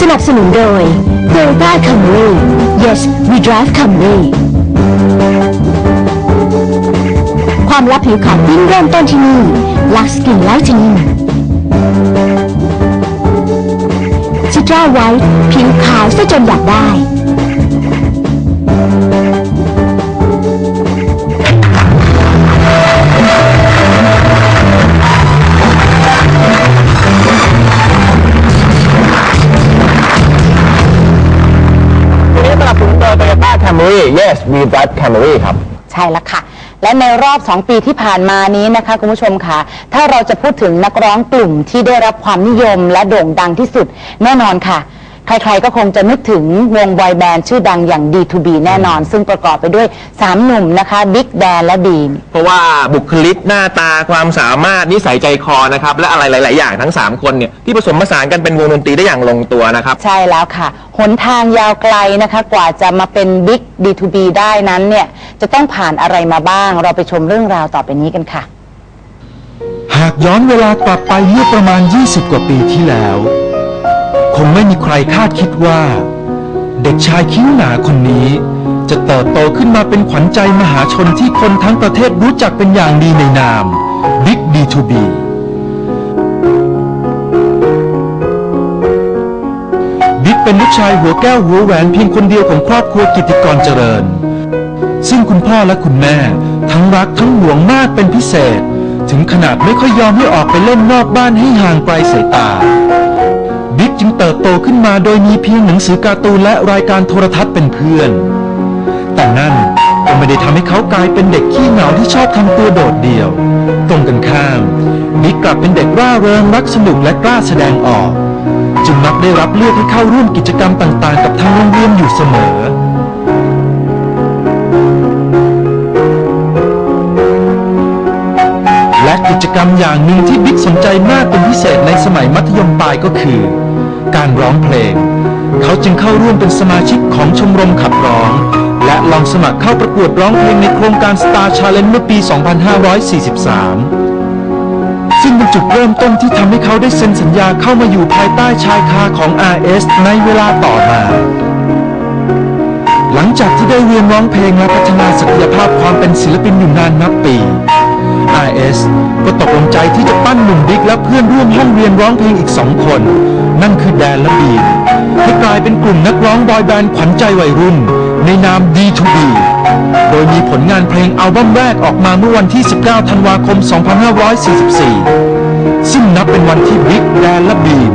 สนับสนุนโดย Toyota Camry Yes we drive Camry ความลับผิวขาวยิ่งเริ่มต้นที่นี่ Lux Skin Lightening ซิตราไวท์ผิวขาวซะจนอยากได้ Yes we drive Camry ครับ ใช่แล้วค่ะ และในรอบ 2 ปีที่ผ่านมานี้นะคะ คุณผู้ชมค่ะ ถ้าเราจะพูดถึงนักร้องกลุ่มที่ได้รับความนิยมและโด่งดังที่สุด แน่นอนค่ะ ใครๆก็คงจะนึกถึงวงบอยแบนด์ชื่อดังอย่าง D2B แน่นอน ซึ่งประกอบไปด้วย 3 หนุ่มนะคะบิ๊กแดนและบีม เพราะว่าบุคลิกหน้าตาความสามารถนิสัยใจคอนะครับ และอะไรหลาย ๆ อย่างทั้ง 3 คนเนี่ยที่ผสมผสานกันเป็นวงดนตรีได้อย่างลงตัวนะครับ ใช่แล้วค่ะ หนทางยาวไกลนะคะ กว่าจะมาเป็นบิ๊ก D2B ได้นั้นเนี่ยจะต้องผ่านอะไรมาบ้าง เราไปชมเรื่องราวต่อไปนี้กันค่ะ หากย้อนเวลากลับไปเมื่อประมาณ 20 กว่าปีที่แล้ว คงไม่มีใครคาดคิดว่า เด็กชายคิ้วหนาคนนี้ จะเติบโตขึ้นมาเป็นขวัญใจมหาชนที่คนทั้งประเทศรู้จักเป็นอย่างดีในนาม Big D2B บิ๊กเป็นลูกชายหัวแก้วหัวแหวนเพียงคนเดียวของครอบครัวกิติกรเจริญ ซึ่งคุณพ่อและคุณแม่ ทั้งรักทั้งหวงมากเป็นพิเศษ ถึงขนาดไม่ค่อยยอมให้ออกไปเล่นนอกบ้านให้ห่างไกลสายตา จึงเติบโตขึ้นมาโดยมีเพียงหนังสือการ์ตูนและรายการโทรทัศน์เป็นเพื่อน แต่นั่นก็ไม่ได้ทำให้เขากลายเป็นเด็กขี้เหงาที่ชอบทำตัวโดดเดี่ยว ตรงกันข้ามบิ๊กกลับเป็นเด็กร่าเริงรักสนุกและกล้าแสดงออก จึงมักได้รับเลือกให้เข้าร่วมกิจกรรมต่างๆ กับทางโรงเรียนอยู่เสมอ กิจกรรมอย่างหนึ่งที่บิ๊กสนใจมากเป็นพิเศษในสมัยมัธยมปลายก็คือ การร้องเพลง เขาจึงเข้าร่วมเป็นสมาชิกของชมรมขับร้อง และลองสมัครเข้าประกวดร้องเพลงในโครงการ Star Challenge เมื่อปี 2543 ซึ่งเป็นจุดเริ่มต้นที่ทำให้เขาได้เซ็นสัญญาเข้ามาอยู่ภายใต้ชายคาของ RS ในเวลาต่อมาหลังจากที่ได้เรียนร้องเพลงและพัฒนาศักยภาพความเป็นศิลปินอยู่นานนับปี RS ก็ตกลงใจที่จะปั้นหนุ่มบิ๊กและเพื่อนร่วมห้องเรียนร้องเพลงอีกสองคน นั่นคือแดนและบีมให้กลายเป็นกลุ่มนักร้องบอยแบนด์ขวัญใจวัยรุ่น ในนาม D2B โดยมีผลงานเพลงอัลบั้มแรกออกมาเมื่อวันที่ 19 ธันวาคม 2544 ซึ่งนับเป็นวันที่บิ๊กแดนและบีม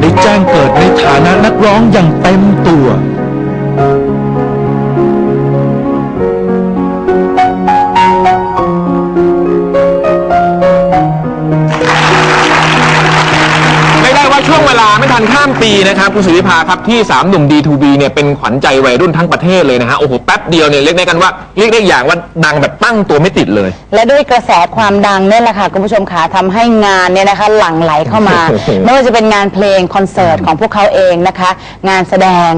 ได้แจ้งเกิดในฐานะนักร้องอย่างเต็มตัว ปีนะครับคุณสุริภาครับที่ 3 หนุ่ม D2B เนี่ยเป็นขวัญใจวัยรุ่นทั้งประเทศเลยนะฮะโอ้โหแป๊บเดียวเนี่ยเรียกได้กันว่าเรียกได้อย่างว่าดังแบบตั้งตัวไม่ติดเลย และด้วยกระแสความดังเนี่ยแหละค่ะคุณผู้ชมขาทำให้งานเนี่ยนะคะหลั่งไหลเข้ามา ไม่ว่าจะเป็นงานเพลงคอนเสิร์ตของพวกเขาเองนะคะ งานแสดง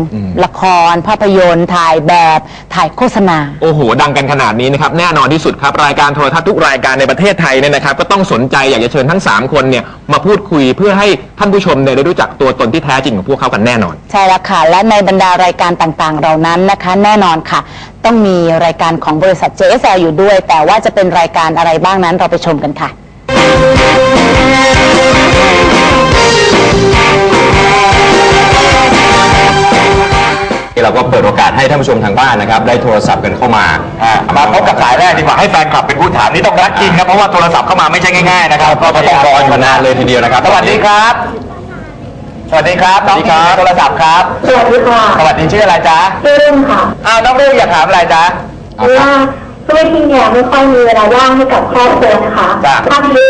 ละคร ภาพยนตร์ ถ่ายแบบถ่ายโฆษณา โอ้โห ดังกันขนาดนี้นะครับ แน่นอนที่สุดครับ รายการโทรทัศน์ทุกรายการในประเทศไทยเนี่ยนะครับ ก็ต้องสนใจอยากจะเชิญทั้ง 3 คนเนี่ย มาพูดคุยเพื่อให้ท่านผู้ชมเนี่ยได้รู้จักตัวตนที่แท้จริงของพวกเขากันแน่นอน ใช่แล้วค่ะ และในบรรดารายการต่างๆ เหล่านั้นนะคะ แน่นอนค่ะ ต้องมีรายการของบริษัท JSL อยู่ด้วย แต่ว่าจะเป็นรายการอะไรบ้างนั้นเราไปชมกันค่ะ เราก็เปิดโอกาสให้ท่านผู้ชมทางบ้านนะครับ ได้โทรศัพท์กันเข้ามามาพบกับสายแรกดีกว่าให้แฟนคลับเป็นผู้ถามนี่ต้องรักจริงนะเพราะว่าโทรศัพท์เข้ามาไม่ใช่ง่ายๆนะครับก็ต้องรออยู่นานเลยทีเดียวนะครับสวัสดีครับ สวัสดีครับน้องที่โทรศัพท์ครับ สวัสดีค่ะสวัสดีชื่ออะไรจ๊ะชื่อรุ่งค่ะอ้าวน้องรุ่งอยากถามอะไรจ๊ะคือว่าช่วงที่เนี่ยไม่ค่อยมีเวลาว่างให้กับครอบครัวนะคะจ้ะถ้ามี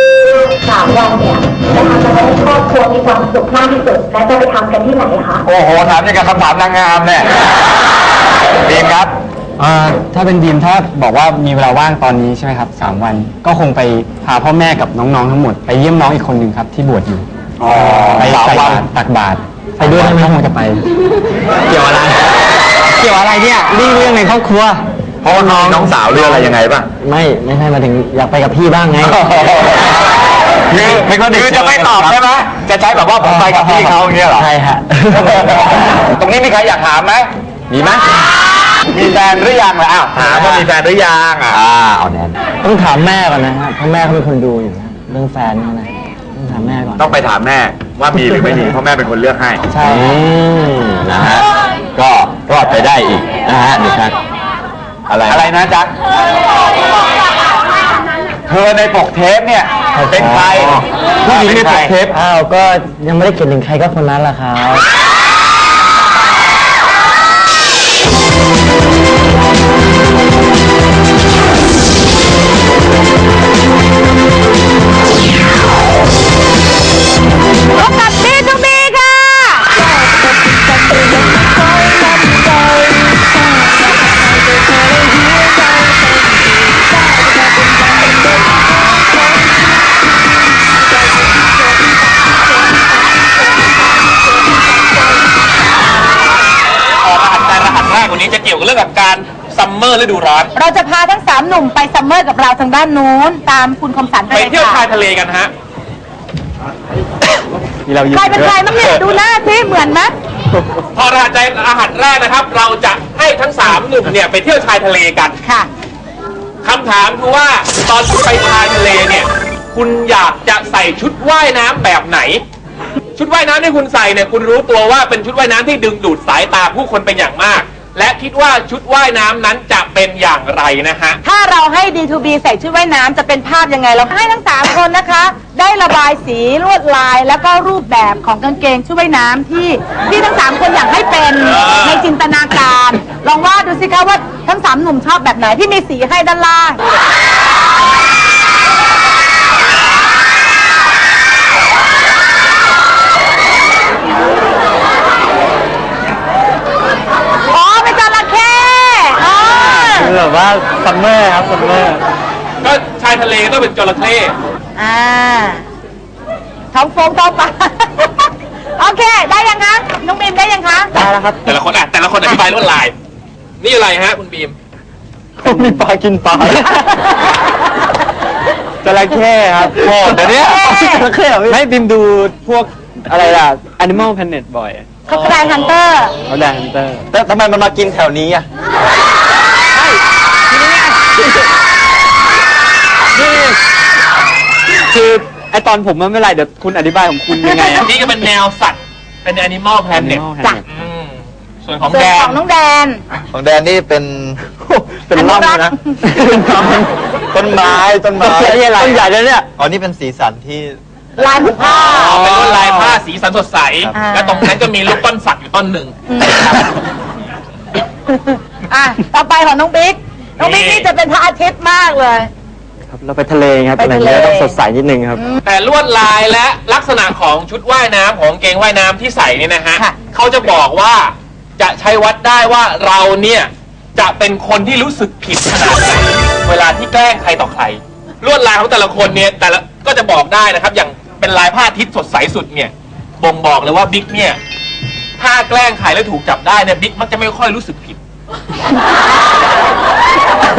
สามวันเนี่ยจะทำยังไงให้ครอบครัวมีความสุขมากที่สุด และจะไปทำกันที่ไหนคะโอ้โหถามอย่างกับคำถามนางงามเนี่ยดีมครับอ่าถ้าเป็นดีมถ้าบอกว่ามีเวลาว่างตอนนี้ใช่ไหมครับสามวัน ก็คงไปพาพ่อแม่กับน้องๆทั้งหมด ไปเยี่ยมน้องอีกคนหนึ่งครับที่บวชอยู่อ๋อ ไปสามใส่วันบาตรตักบาตรไปด้วยได้ไหมคงจะไป เกี่ยวอะไร เกี่ยวอะไรเนี่ยเรื่องเรื่องในครอบครัว เพราะว่าน้องน้องสาวเรื่องอะไรยังไงป่ะ ไม่ไม่ใช่มาถึงอยากไปกับพี่บ้างไง คือไม่ก็เด็กคือจะไม่ตอบใช่ไหมจะใช้แบบว่าผมไปกับพี่เขาอย่างเงี้ยเหรอ ใช่ฮะ ตรงนี้มีใครอยากถามไหมมีไหมมีแฟนหรือยังล่ะอ้าวถามว่ามีแฟนหรือยังอะอ่าเอาแน่นต้องถามแม่ก่อนนะครับเพราะแม่เขาเป็นคนดูอยู่นะเรื่องแฟนเนี่ยนะต้องถา มแม่ก่อน ต้องไปถามแม่ว่ามีหรือไม่มี เพราะแม่เป็นคนเลือกให้ ใช่ อืฮะมนะฮะก็รอดไปได้อีกนะฮะนี่ครับอะไรอะไรนะจ๊ะเธอในปกเทปเนี่ยเป็นใครผู้หญิงในปกเทปอ้าว ก็ยังไม่ได้เขียนถึงใครก็คนนั้นแหละครับ นนี้จะเกี่ยวกับเรื่องกับการซัมเมอร์ฤดูร้อน เราจะพาทั้งสามหนุ่มไปซัมเมอร์กับเราทางด้านนู้น ตามคุณคมสันไปไปเลยเที่ยวชาค่ะยทะเลกันฮะมีเราอยู่ใครเป็นใครบ้างเนี่ยดูหน้าสิเหมือนไหมพอรหัสใจรหัสแรกนะครับ เราจะให้ทั้งสามหนุ่มเนี่ยไปเที่ยวชายทะเลกันค่ะ คำถามคือว่าตอนที่ไปชายทะเลเนี่ย คุณอยากจะใส่ชุดว่ายน้ำแบบไหน ชุดว่ายน้ำที่คุณใส่เนี่ยคุณรู้ตัวว่าเป็นชุดว่ายน้ำที่ดึงดูดสายตาผู้คนเป็นอย่างมาก และคิดว่าชุดว่ายน้ำนั้นจะเป็นอย่างไรนะฮะ ถ้าเราให้ D2B ใส่ชุดว่ายน้ำจะเป็นภาพยังไงเราให้ทั้ง 3 คนนะคะ ได้ระบายสีลวดลายแล้วก็รูปแบบของกางเกงชุดว่ายน้ำที่ที่ทั้ง 3 คนอยากให้เป็นในจินตนาการ ลองวาดดูสิคะว่าทั้ง 3 หนุ่มชอบแบบไหนที่มีสีให้ด้านล่าง อ๋อเป็นจระเข้อ๋อ คือแบบว่าซัมเมอร์ครับซัมเมอร์ ก็ชายทะเลก็ต้องเป็นจระเข้อ่าท้องโฟงท้องปลา โอเค ได้ยังคะ น้องบีมได้ยังคะได้แล้วครับแต่ละคนอะแต่ละคนอธิบายลวดลาย นี่อะไรฮะคุณบีมมีปลากินปลาจระเข้ครับโหดเดี๋ยวนี้จระเข้ไม่บิมดูพวกอะไรล่ะ Animal Planet บ่อยเขาแกรนฮันเตอร์เขาแดนฮันเตอร์แต่ทำไมมันมากินแถวนี้อะ คือไอตอนผมมันไม่เป็นไรเดี๋ยวคุณอธิบายของคุณยังไงอะ นี่ก็เป็นแนวสัตว์ เป็น Animal Planet Animal จ้ะ Planet อืมส่วนของส่วแดนนของน้องแดน ของแดนนี่เป็นเป็นล่ำเลยนะต้นไม้ต้นไม้ต้นใหญ่ต้นใหญ่เลยเนี่ย อ๋อนี่เป็นสีสันที่ ลายผ้า อ๋อ เป็นลวดลายผ้าสีสันสดใส อ่า และตรงนั้นก็มีลูกต้นสักอยู่ต้นหนึ่ง อะ ต่อไปของน้องบิ๊ก น้องบิ๊กนี่นี่จะเป็นพระอาทิตย์มากเลย ครับเราไปทะเลครับไปอะไรทะเล เงี้ยต้องสดใสนิดนึงครับ แต่ลวดลายและลักษณะของชุดว่ายน้ำของเกงว่ายน้ำที่ใส่เนี่ยนะฮะค่ะเขาจะบอกว่าจะใช้วัดได้ว่าเราเนี่ยจะเป็นคนที่รู้สึกผิดขนาดไหนเวลาที่แกล้งใครต่อใคร ลวดลายของแต่ละคนเนี่ยแต่ละก็จะบอกได้นะครับ อย่างเป็นลายผ้าอาทิตย์สดใสสุดเนี่ยบ่งบอกเลยว่าบิ๊กเนี่ยถ้าแกล้งใครแล้วถูกจับได้เนี่ยบิ๊กมักจะไม่ค่อยรู้สึกผิด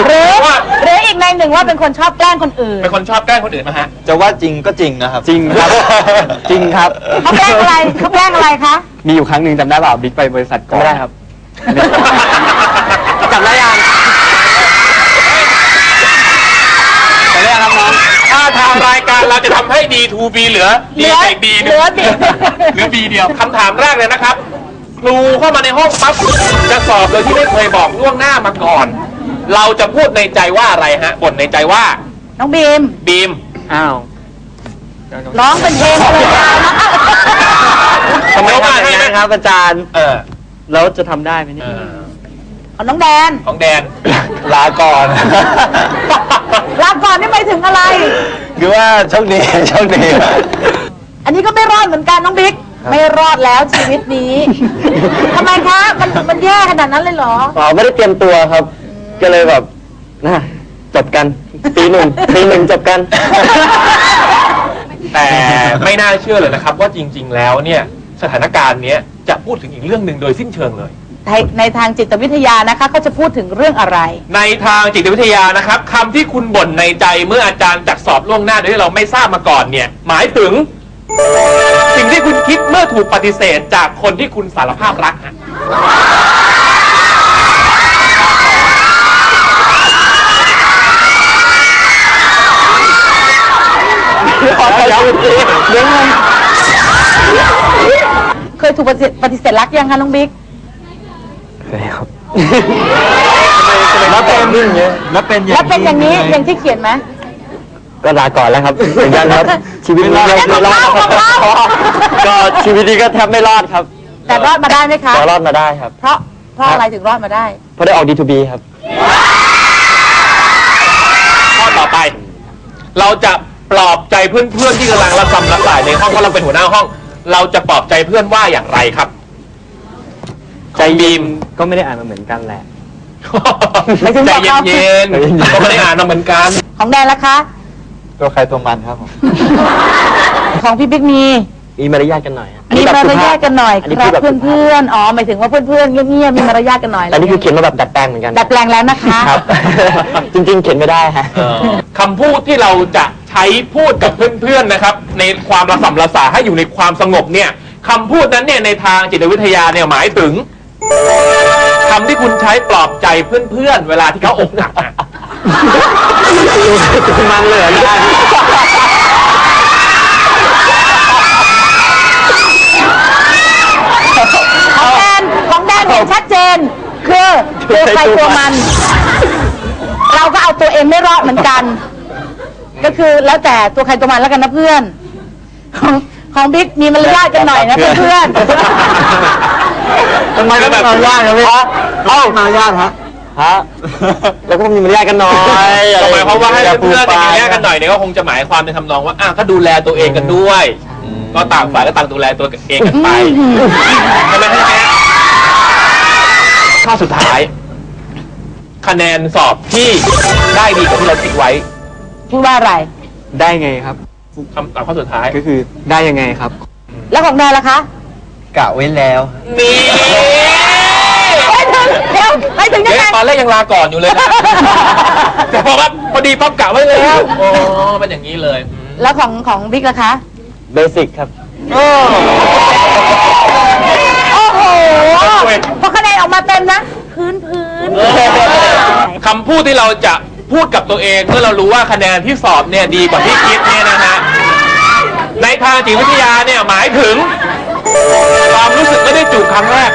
หรือว่าหรืออีกในหนึ่งว่าเป็นคนชอบแกล้งคนอื่นเป็นคนชอบแกล้งคนอื่นนะฮะ จะว่าจริงก็จริงนะครับ จริงครับ จริงครับ เขาแกล้งอะไรเขาแกล้งอะไรคะมีอยู่ครั้งหนึ่งจำได้เปล่าบิ๊กไปบริษัทก่อนไม่ได้ครับจำได้ยังจำได้ยังครับน้อง ถ้าทางรายการเราจะทำให้ D2B เหลือ D เหลือใส่ B เหลือ B เหลือ B เดียวคำถามแรกเลยนะครับ ครูเข้ามาในห้องปั๊บจะสอบโดยที่ไม่เคยบอกล่วงหน้ามาก่อน เราจะพูดในใจว่าอะไรฮะบ่นในใจว่าน้องบีมบีมอ้าวร้องเป็นเพลงเลยนะทำไมทำอย่างนี้นครับอาจารย์เออแล้วจะทำได้ไหมเนี่เอยอเอาน้องแดนของแดน ลาก่อน ลาก่อนนี่หมายถึงอะไร คือว่าโชคดีโชคดีอันนี้ก็ไม่รอดเหมือนกันน้องบิ๊กไม่รอดแล้วชีวิตนี้ ทำไมคะมันมันแย่ขนาดนั้นเลยเหรอ อ๋อไม่ได้เตรียมตัวครับ ก็เลยแบบนะจบกันปีหนึ่งปีหนึ่งจบกัน แต่ไม่น่าเชื่อเลยนะครับ ว่าจริง ๆ แล้วเนี่ยสถานการณ์เนี้ยจะพูดถึงอีกเรื่องหนึ่งโดยสิ้นเชิงเลย ในในทางจิตวิทยานะคะเขาจะพูดถึงเรื่องอะไร ในทางจิตวิทยานะครับคำที่คุณบ่นในใจเมื่ออาจารย์จัดสอบล่วงหน้าโดยที่เราไม่ทราบมาก่อนเนี่ย หมายถึง สิ่งที่คุณคิดเมื่อถูกปฏิเสธจากคนที่คุณสารภาพรักฮะ เคยถูกปฏิเสธปฏิเสธรักยังคะน้องบิ๊ก เคยครับแล้วเป็นยังไงแล้วเป็นแล้วเป็นอย่างนี้อย่างที่เขียนไหมก็ลาก่อนแล้วครับเหมือนกันครับ ชีวิตนี้ไม่รอดก็ชีวิตนี้ก็แทบไม่รอดครับ แต่รอดมาได้ไหมคะแต่รอดมาได้ครับ เพราะเพราะอะไรถึงรอดมาได้ เพราะได้ออก D2B ครับข้อต่อไป เราจะ ปลอบใจเพื่อนๆที่กำลังระกำระส่ายในห้องเพราะเราเป็นหัวหน้าห้อง เราจะปลอบใจเพื่อนว่าอย่างไรครับ ใจบีม ก็ไม่ได้อ่านมาเหมือนกันแหละหมายถึงใจบอกเย็นเขาๆก็ไม่ได้อ่านมาเหมือนกัน ของแดนละคะ ตัวใครตัวมันครับผมของพี่บิ๊กมีมีมารยาทกันหน่อยมีมารยาทกันหน่อยอันนี้ครัพูบดแบบเพื่อนๆอ๋อหมายถึงว่าเพื่อนๆเงียบๆมีมารยาทกันหน่อยอันนี้คือเขียนมาแบบดัดแปลงเหมือนกันดัดแปลงแล้วนะคะ ครับ จริงๆ เขียนไม่ได้ฮะ คำพูดที่เราจะใช้พูดกับเพื่อนๆนะครับ ในความระส่ำระสาให้อยู่ในความสงบเนี่ยคำพูดนั้นเนี่ยในทางจิตวิทยาเนี่ยหมายถึงคำที่คุณใช้ปลอบใจเพื่อนๆ เวลาที่เขาอกหักอะ มันเหลือได้ของแดนของแดนเห็นชัดเจน คือตัวใครตัวมัน เราก็เอาตัวเองไม่รอดเหมือนกัน ก็คือแล้วแต่ตัวใครตัวมันแล้วกันนะเพื่อน ของของบิ๊กมีมารยาทกันหน่อยนะเพื่อนทำไมต้องมารยาทครับพี่เอ้ามารยาทฮะฮะแล้วก็ต้องมีมารยาทกันหน่อยก็หมายความว่าให้เพื่อนๆอย่างนี้ยกันหน่อยเนี่ยก็คงจะหมายความในทำนองว่าอะก็ดูแลตัวเองกันด้วย ก็ต่างฝ่ายก็ต่างดูแลตัวเองกันไปใช่ไหมใช่ไหมข้อสุดท้าย คะแนนสอบที่ได้ดีกว่าที่เราคิดไว้ๆ พูดว่าอะไร ได้ไงครับ คำตอบข้อสุดท้าย ก็คือได้ยังไงครับ แล้วของแดนล่ะคะกะไว้แล้วนี่ไม่ถึงเดี๋ยวไม่ถึงยังเดี๋ยวไงตอนแรกยังลาก่อนอยู่เลยนะ แต่พอว่าพอดีป๊อปกะไว้แล้วโอ้เป็นอย่างนี้เลยอืมแล้วของของบิ๊กล่ะคะเบสิกครับ โอ้โหพอคะแนนออกมาเต็มนะ พื้นพื้น คำพูดที่เราจะ พูดกับตัวเองเมื่อเรารู้ว่าคะแนนที่สอบเนี่ยดีกว่าที่คิดเนี่ยนะฮะในทางจิตวิทยาเนี่ยหมายถึง ความรู้สึกไม่ได้จูบครั้งแรก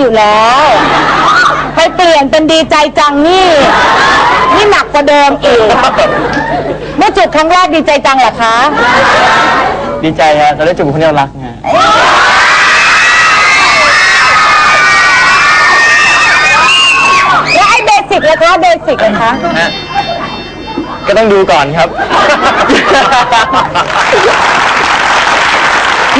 อยู่แล้วไปเปลี่ยนเป็นดีใจจังนี่ นี่หนักกว่าเดิมอีก เมื่อจุดครั้งแรกดีใจจังเหรอคะ ดีใจฮะเราได้จูบคนที่เรารักไงแล้วไอ้เบสิกเลยคะเบสิกเลยคะก็ต้องดูก่อนครับ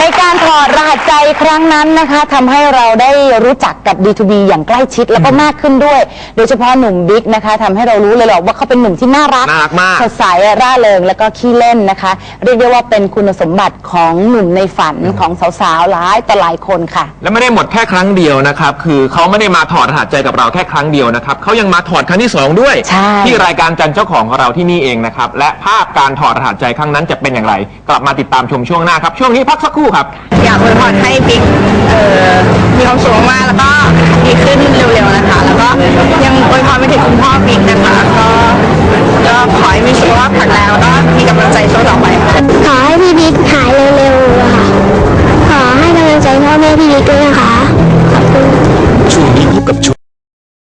ในการถอดรหัสใจครั้งนั้นนะคะทำให้เราได้รู้จักกับ D2B อย่างใกล้ชิดแล้วก็มากขึ้นด้วย โดยเฉพาะหนุ่มบิ๊กนะคะทำให้เรารู้เลยหรอกว่าเขาเป็นหนุ่มที่น่ารักน่ารักมาก สดใสร่าเริงแล้วก็ขี้เล่นนะคะ เรียกได้ว่าเป็นคุณสมบัติของหนุ่มในฝันของสาวๆหลายต่อหลายคนค่ะ และไม่ได้หมดแค่ครั้งเดียวนะครับ คือเขาไม่ได้มาถอดรหัสใจกับเราแค่ครั้งเดียวนะครับเขายังมาถอดครั้งที่สองด้วย ใช่ ที่รายการจันเจ้าของของเราที่นี่เองนะครับ และภาพการถอดรหัสใจครั้งนั้นจะเป็นอย่างไร กลับมาติดตามชมช่วงหน้าครับ ช่วงนี้พักสักครูู่่ครับ อยากอวยพรให้บิ๊กมีความสุขมากแล้วก็ดีขึ้นเร็วๆนะคะ แล้วก็ยังอวยพรไปถึงคุณพ่อบิ๊กนะคะก็ก็ขอให้มีสุขภาพแข็งแรงแล้วก็มีกำลังใจต่อไปขอให้พี่บิ๊กหายเร็วๆค่ะ ขอให้กำลังใจพ่อแม่พี่บิ๊กด้วยนะคะขอบคุณช่วงนี้พบกับช